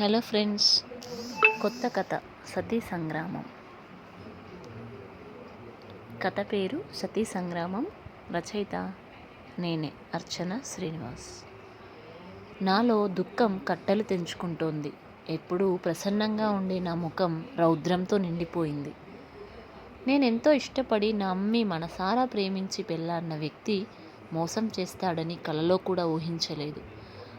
Hello friends కొత్త కథ సతీ సంగ్రామం. కథ పేరు సతీ సంగ్రామం రచయిత నేనే అర్చన శ్రీనివాస్. నాలో దుఃఖం కట్టలు తెంచుకుంటోంది. ఎప్పుడూ ప్రసన్నంగా ఉండే నా ముఖం రౌద్రంతో నిండిపోయింది. నేనెంతో ఇష్టపడి నా అమ్మి మనసారా ప్రేమించి పెళ్ళాడిన వ్యక్తి మోసం చేస్తాడని కలలో కూడా ఊహించలేదు.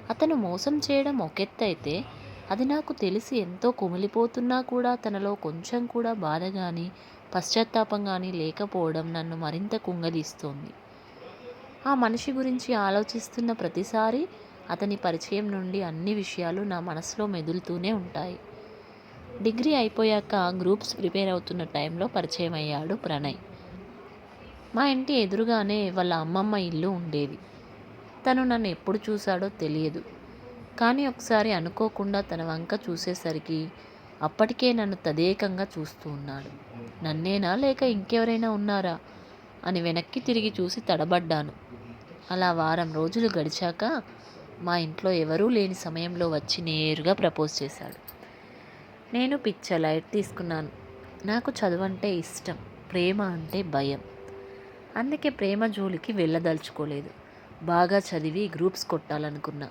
అతను మోసం చేయడం ఒకెత్తైతే అది నాకు తెలిసి ఎంతో కుమిలిపోతున్నా కూడా తనలో కొంచెం కూడా బాధ కానీ పశ్చాత్తాపం కానీ లేకపోవడం నన్ను మరింత కుంగదీస్తోంది. ఆ మనిషి గురించి ఆలోచిస్తున్న ప్రతిసారి అతని పరిచయం నుండి అన్ని విషయాలు నా మనసులో మెదులుతూనే ఉంటాయి. డిగ్రీ అయిపోయాక గ్రూప్స్ ప్రిపేర్ అవుతున్న టైంలో పరిచయం అయ్యాడు ప్రణయ్. మా ఇంటి ఎదురుగానే వాళ్ళ అమ్మమ్మ ఇల్లు ఉండేది. తను నన్ను ఎప్పుడు చూశాడో తెలియదు. కానీ ఒకసారి అనుకోకుండా తన వంక చూసేసరికి అప్పటికే నన్ను తదేకంగా చూస్తూ ఉన్నాడు. నన్నేనా లేక ఇంకెవరైనా ఉన్నారా? అని వెనక్కి తిరిగి చూసి తడబడ్డాను. అలా వారం రోజులు గడిచాక మా ఇంట్లో ఎవరూ లేని సమయంలో వచ్చి నేరుగా ప్రపోజ్ చేశాడు. నేను పిచ్చ లైట్ తీసుకున్నాను. నాకు చదువు అంటే ఇష్టం ప్రేమ అంటే భయం. అందుకే ప్రేమ జోలికి వెళ్ళదలుచుకోలేదు. బాగా చదివి గ్రూప్స్ కొట్టాలనుకున్నా.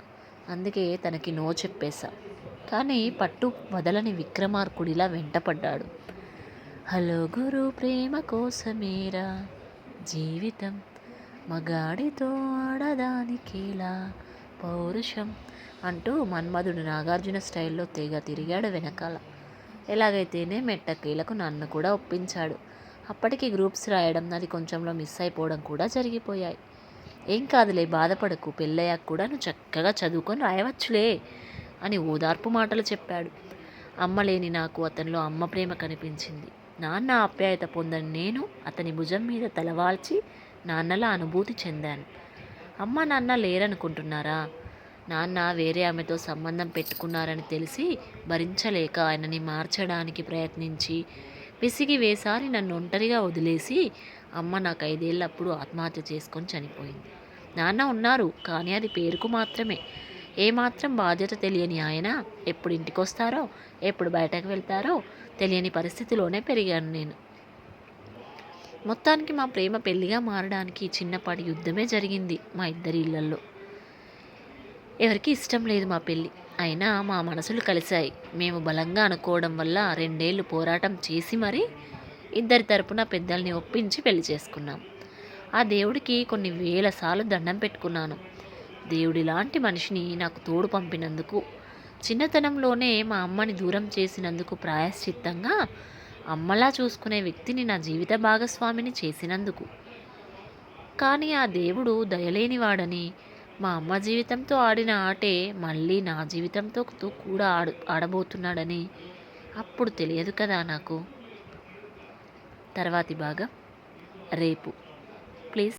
అందుకే తనకి నో చెప్పేశా. కానీ పట్టు వదలని విక్రమార్కుడిలా వెంటపడ్డాడు. హలో గురు ప్రేమ కోసమేరా? జీవితం మగాడితో ఆడదానికేలా? పౌరుషం అంటూ మన్మధుడు నాగార్జున స్టైల్లో తెగ తిరిగాడు వెనకాల. ఎలాగైతేనే మెట్టకీలకు నన్ను కూడా ఒప్పించాడు. అప్పటికి గ్రూప్స్ రాయడం అది కొంచెంలో మిస్ అయిపోవడం కూడా జరిగిపోయాయి. ఏం కాదులే బాధపడకు. పెళ్ళయ్యాక కూడా నువ్వు చక్కగా చదువుకొని రాయవచ్చులే అని ఓదార్పు మాటలు చెప్పాడు. అమ్మ లేని నాకు అతనిలో అమ్మ ప్రేమ కనిపించింది. నాన్న ఆప్యాయత పొందని నేను అతని భుజం మీద తలవాల్చి నాన్నలా అనుభూతి చెందాను. అమ్మ నాన్న లేరనుకుంటున్నారా? నాన్న వేరే ఆమెతో సంబంధం పెట్టుకున్నారని తెలిసి భరించలేక ఆయనని మార్చడానికి ప్రయత్నించి విసిగి వేసారి నన్ను ఒంటరిగా వదిలేసి అమ్మ నాకు ఐదేళ్ళప్పుడు ఆత్మహత్య చేసుకొని చనిపోయింది. నాన్న ఉన్నారు కానీ అది పేరుకు మాత్రమే. ఏమాత్రం బాధ్యత తెలియని ఆయన ఎప్పుడు ఇంటికి వస్తారో ఎప్పుడు బయటకు వెళ్తారో తెలియని పరిస్థితిలోనే పెరిగాను నేను. మొత్తానికి మా ప్రేమ పెళ్ళిగా మారడానికి చిన్నపాటి యుద్ధమే జరిగింది మా ఇద్దరి ఇళ్ళల్లో. ఎవరికి ఇష్టం లేదు మా పెళ్ళి అయినా మా మనసులు కలిశాయి. మేము బలంగా అనుకోవడం వల్ల రెండేళ్ళు పోరాటం చేసి మరీ ఇద్దరి తరపున పెద్దల్ని ఒప్పించి పెళ్ళి చేసుకున్నాం. ఆ దేవుడికి కొన్ని వేల సార్లు దండం పెట్టుకున్నాను. దేవుడి లాంటి మనిషిని నాకు తోడు పంపినందుకు చిన్నతనంలోనే మా అమ్మని దూరం చేసినందుకు ప్రాయశ్చిత్తంగా అమ్మలా చూసుకునే వ్యక్తిని నా జీవిత భాగస్వామిని చేసినందుకు. కానీ ఆ దేవుడు దయలేనివాడని మా అమ్మ జీవితంతో ఆడిన ఆటే మళ్ళీ నా జీవితంతో కూడా ఆడు ఆడబోతున్నాడని అప్పుడు తెలియదు కదా నాకు. తర్వాతి భాగం రేపు. please.